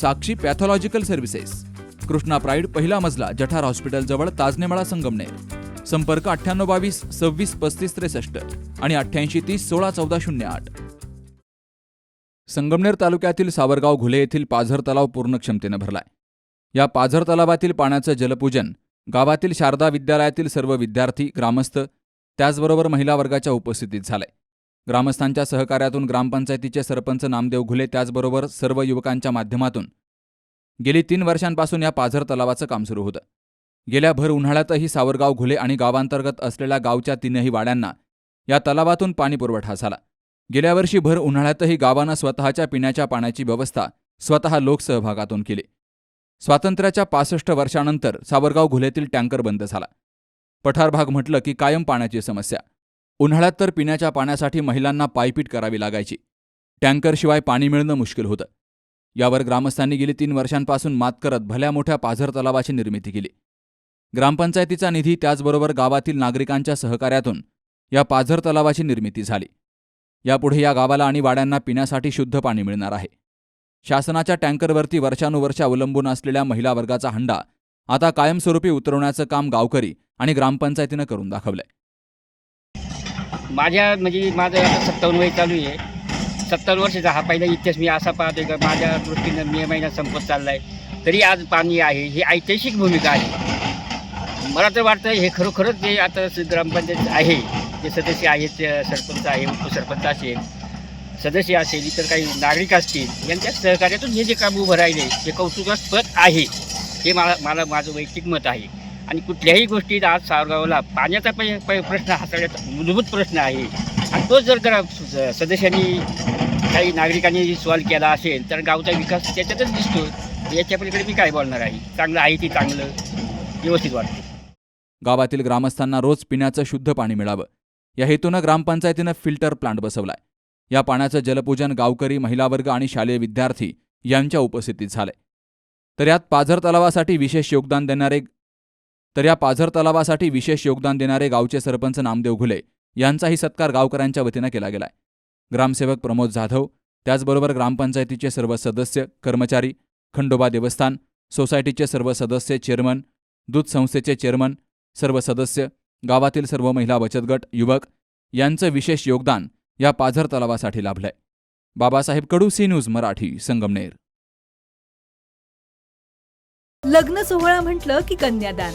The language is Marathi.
Sakshi pathological services. Krishna pride पहिला मजला जठार हॉस्पिटल जवळ ताजनेमाळा संगमनेर. संपर्क अठ्ठ्याण्णव बावीस सव्वीस पस्तीस त्रेसष्ट आणि अठ्ठ्याऐंशी तीस सोळा चौदा शून्य आठ. संगमनेर तालुक्यातील सावरगाव घुले येथील पाझर तलाव पूर्ण क्षमतेनं भरलाय. या पाझर तलावातील पाण्याचं जलपूजन गावातील शारदा विद्यालयातील सर्व विद्यार्थी ग्रामस्थ त्याचबरोबर महिला वर्गाच्या उपस्थितीत झालंय. ग्रामस्थांच्या सहकार्यातून ग्रामपंचायतीचे सरपंच नामदेव घुले त्याचबरोबर सर्व युवकांच्या माध्यमातून. गेली तीन वर्षांपासून या पाझर तलावाचं काम सुरू होतं. गेल्या भर उन्हाळ्यातही सावरगाव घुले आणि गावांतर्गत असलेल्या गावच्या तीनही वाड्यांना या तलावातून पाणी पुरवठा झाला. गेल्या वर्षी भर उन्हाळ्यातही गावानं स्वतःच्या पिण्याच्या पाण्याची व्यवस्था स्वतः लोकसहभागातून केली. स्वातंत्र्याच्या पासष्ट वर्षानंतर सावरगाव घुलेतील टँकर बंद झाला. पठार भाग म्हटलं की कायम पाण्याची समस्या. उन्हाळ्यात तर पिण्याच्या पाण्यासाठी महिलांना पायपीट करावी लागायची. टँकरशिवाय पाणी मिळणं मुश्किल होतं. यावर ग्रामस्थांनी गेली तीन वर्षांपासून मात करत भल्या मोठ्या पाझर तलावाची निर्मिती केली. ग्रामपंचायतीचा निधी त्याचबरोबर गावातील नागरिकांच्या सहकार्यातून या पाझर तलावाची निर्मिती झाली. यापुढे या गावाला आणि वाड्यांना पिण्यासाठी शुद्ध पाणी मिळणार आहे. शासनाच्या टँकरवरती वर्षानुवर्षे अवलंबून असलेल्या महिला वर्गाचा हंडा आता कायमस्वरूपी उतरवण्याचं काम गावकरी आणि ग्रामपंचायतीनं करून दाखवलंय. माझ्या म्हणजे माझं आता सत्तावन्न वय चालू आहे. सत्तावन्न वर्षाचा हा पहिला इतिहास मी असा पाहतोय का माझ्या दृष्टीनं मे महिना संपत चालला आहे तरी आज पाणी आहे ही ऐतिहासिक भूमिका आहे. मला तर वाटतं हे खरोखरच जे आता ग्रामपंचायत आहे जे सदस्य आहेत ते सरपंच आहे उपसरपंच असेल सदस्य असेल इतर काही नागरिक असतील यांच्या सहकार्यातून हे जे काम उभं राहिले हे कौतुकास्पद आहे. हे मला मला माझं वैयक्तिक मत आहे. आणि कुठल्याही गोष्टीत आज सावरगावला पाण्याचा प्रश्न हा सगळ्यात मूलभूत प्रश्न आहे. आणि तोच जर ग्राम सदस्यांनी काही नागरिकांनी सॉल्व केला असेल तर गावचा विकास त्याच्यातच दिसतो. याच्या पलीकडे मी काय बोलणार आहे? चांगलं आहे की चांगलं. व्यवस्थित वाटतं. गावातील ग्रामस्थांना रोज पिण्याचं शुद्ध पाणी मिळावं. या हेतूनं ग्रामपंचायतीनं फिल्टर प्लांट बसवलाय. या पाण्याचं जलपूजन गावकरी महिला वर्ग आणि शालेय विद्यार्थी यांच्या उपस्थितीत झालंय. तर यात पाझर तलावासाठी विशेष योगदान देणारे तर या पाझर तलावासाठी विशेष योगदान देणारे गावचे सरपंच नामदेव घुले यांचाही सत्कार गावकऱ्यांच्या वतीनं केला गेलाय. ग्रामसेवक प्रमोद जाधव त्याचबरोबर ग्रामपंचायतीचे सर्व सदस्य कर्मचारी खंडोबा देवस्थान सोसायटीचे सर्व सदस्य चेअरमन दूध संस्थेचे चेअरमन सर्व सदस्य गावातील सर्व महिला बचत गट युवक यांचं विशेष योगदान या पाझर तलावासाठी लाभलंय. Babasaheb Kadu C News Marathi Sangamner. लग्न सोहळा म्हटलं की कन्यादान.